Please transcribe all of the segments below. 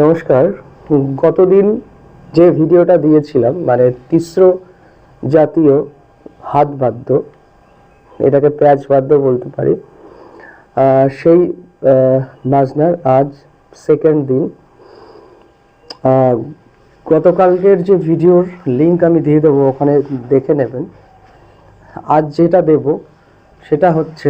নমস্কার। গতদিন যে ভিডিওটা দিয়েছিলাম মানে তিস্র জাতীয় হাত বাদ্য, এটাকে প্যাচ বাদ্য বলতে পারি সেই বাজনার আজ সেকেন্ড দিন। গতকালকের যে ভিডিওর লিঙ্ক আমি দিয়ে দেবো, ওখানে দেখে নেবেন। আজ যেটা দেব, সেটা হচ্ছে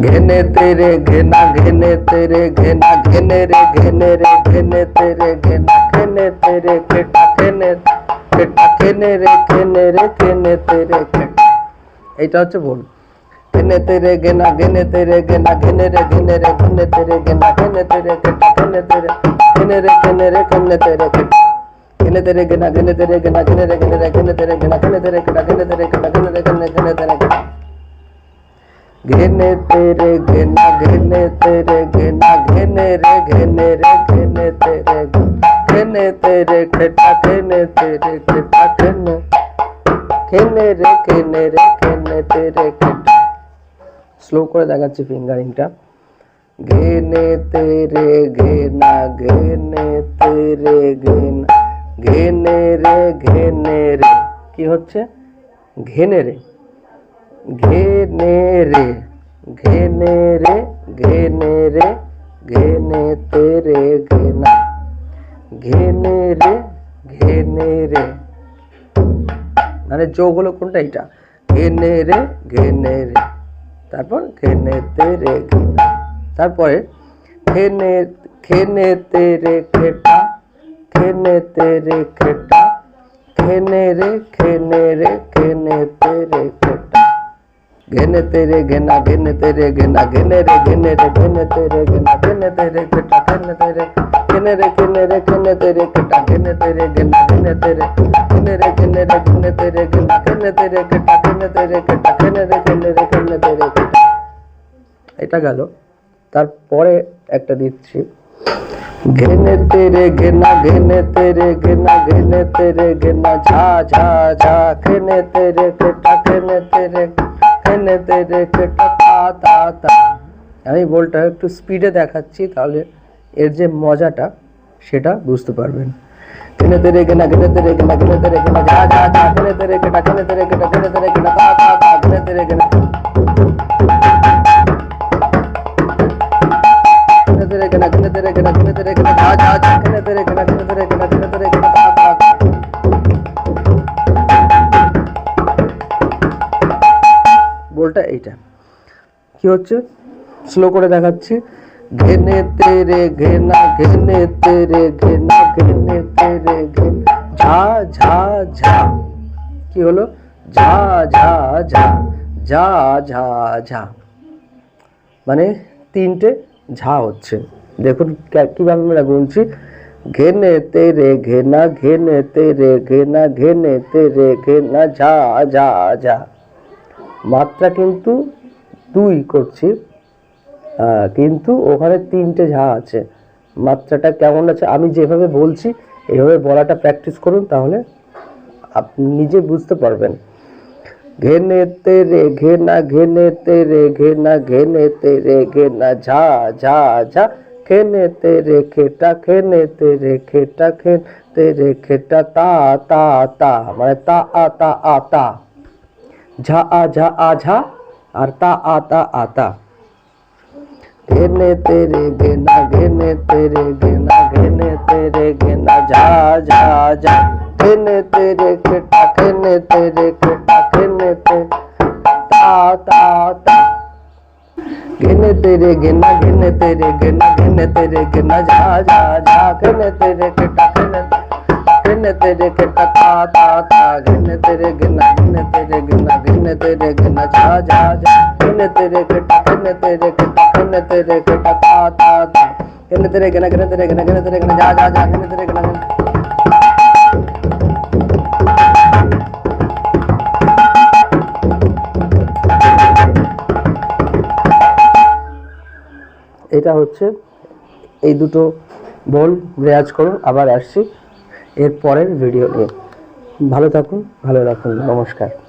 ঘেনে তেরে ঘেনা ঘেনে তেরে ঘেনা ঘেনে রে ঘেনে রে ঘেনে তেরে ঘেনা ঘেনে তেরে কেটা ঘেনে কেটা ঘেনে রে ঘেনে রে ঘেনে তেরে এইটা হচ্ছে ভুল ঘেনে তেরে ঘেনা ঘেনে তেরে ঘেনা ঘেনে রে ঘেনে রে ঘেনে তেরে ঘেনা ঘেনে তেরে কেটা ঘেনে তেরে ঘেনে রে ঘেনে রে ঘেনে তেরে ঘেনে তেরে ঘেনা ঘেনে তেরে ঘেনা ঘেনে রে ঘেনে রে ঘেনে তেরে ঘেনা ঘেনে তেরে কেটা ঘেনে তেরে কেটা ঘেনে রে ঘেনে ঘেনে তেরে ঘেনে তেরে, ঘেনা ঘেনে তেরে, ঘেনা ঘেনে রে ঘেনে রে, ঘেনে তেরে ঘেনে তেরে, খেটা ঘেনে তেরে, খেটা ঘেনে ঘেনে রে ঘেনে রে, ঘেনে তেরে, খেটা। স্লো করে দেখাচ্ছি ফিঙ্গারিংটা ঘেনে তেরে, ঘেনা ঘেনে তেরে, ঘেনা, ঘেনে রে ঘেনে রে। কি হচ্ছে? ঘেনে রে। ঘেনে রে ঘেনে রে ঘেনে রে, ঘেনে তেরে ঘেনা। ঘেনে রে ঘেনে রে। মানে যোগ হলো কোনটা এটা ঘেনে রে ঘেনে রে। তারপর ঘেনে তেরে ঘেনা। তারপরে ঘেনে ঘেনে তেরে খেটা ঘেনে তেরে খেটা ঘেনে রে ঘেনে রে, ঘেনে তেরে খেটা ঘেনে তেরে ঘেনা ঘেনে তেরে ঘেনা ঘেনে রে ঘেনে রে ঘেনে তেরে ঘেনা ঘেনে তেরে খেটা ঘেনে তেরে ঘেনে রে ঘেনে রে ঘেনে তেরে খেটা ঘেনে তেরে ঘেনা ঘেনে তেরে ঘেনে রে ঘেনে রে ঘেনে তেরে ঘেনা ঘেনে তেরে খেটা ঘেনে তেরে খেটা ঘেনে রে ঘেনে রে ঘেনে তেরে এটা গেল তারপরে একটা দিচ্ছি ঘেনে তেরে ঘেনা ঘেনে তেরে ঘেনা ঘেনে তেরে ঘেনা ঝা ঝা ঝা ঘেনে তেরে খেটা ঘেনে তেরে খেটা আমি বলটা একটু স্পিডে দেখাচ্ছি তাহলে এর যে মজাটা সেটা বুঝতে পারবেন ঘেনে তেরে ঘেনা ঘেনে তেরে ঘেনা ঘেনে তেরে ঘেনা ঝা ঝা ঝা ঘেনে তেরে খেটা ঘেনে তেরে খেটা ঘেনে তেরে ঘেনা তা তা তা ঘেনে তেরে ঘেনা ঘেনে তেরে ঘেনা ঘেনে তেরে ঘেনা ঘেনে তেরে ঘেনা ঝা ঝা ঝা ঘেনে তেরে ঘেনা ঘেনে বলটা এইটা। কি হচ্ছে? স্লো করে দেখাচ্ছি। ঘেনে তেরে, ঘেনা, ঘেনে তেরে, ঘেনা, ঘেনে তেরে, ঘেনা, ঝা ঝা ঝা। কি হলো? ঝা ঝা ঝা ঝা ঝা ঝা। মানে তিনটে ঝা হচ্ছে। দেখুন কীভাবে আমরা গুনছি। ঘেনে তেরে, ঘেনা, ঘেনে তেরে, ঘেনা, ঘেনে তেরে, ঘেনা, ঝা ঝা ঝা। মাত্রা কিন্তু দুই করছি। আহ, কিন্তু ওখানে তিনটে ঝা আছে। মাত্রাটা কেমন আছে আমি যেভাবে বলছি এইভাবে বলাটা প্র্যাকটিস করুন তাহলে আপনি নিজে বুঝতে পারবেন। ঘেনে তেরে ঘেনা ঘেনে তেরে ঘেনা ঘেনে তেরে ঘেনা ঝা ঝা ঝা। খেনে তেরে খেটা খেনে তেরে খেটা খেন তেরে খেটা তা তা তা। মানে তা আ তা আ তা। ঝা আ ঝা আ ঝা আর তা আ তা আ তা ঘেনে তেরে ঘেনা ঘেনে তেরে ঘেনা ঘেনে তেরে ঘেনা ঝা ঝা ঝা ঘেনে তেরে খেটা ঘেনে তেরে খেটা ঘেনে তে তা তা তা ঘেনে তেরে ঘেনা ঘেনে তেরে ঘেনা ঘেনে তেরে ঘেনা ঝা ঝা ঝা ঘেনে তেরে খেটা ঘেনে ঘেনে তেরে খেটা তা তা তা ঘেনা ঝা ঝা ঝা ঘেনে তেরে খেটা ঘেনে তেরে খেটা ঘেনে তেরে খেটা তা তা তা ঘেনে তেরে ঘেনা ঘেনে তেরে ঘেনা ঘেনে তেরে ঘেনা ঝা ঝা ঝা ঘেনে তেরে ঘেনা ঘেনে এটা হচ্ছে এই দুটো বল রেয়াজ করুন আবার আসছি এর পরের ভিডিও নিয়ে। ভালো থাকুন, ভালো রাখুন, নমস্কার।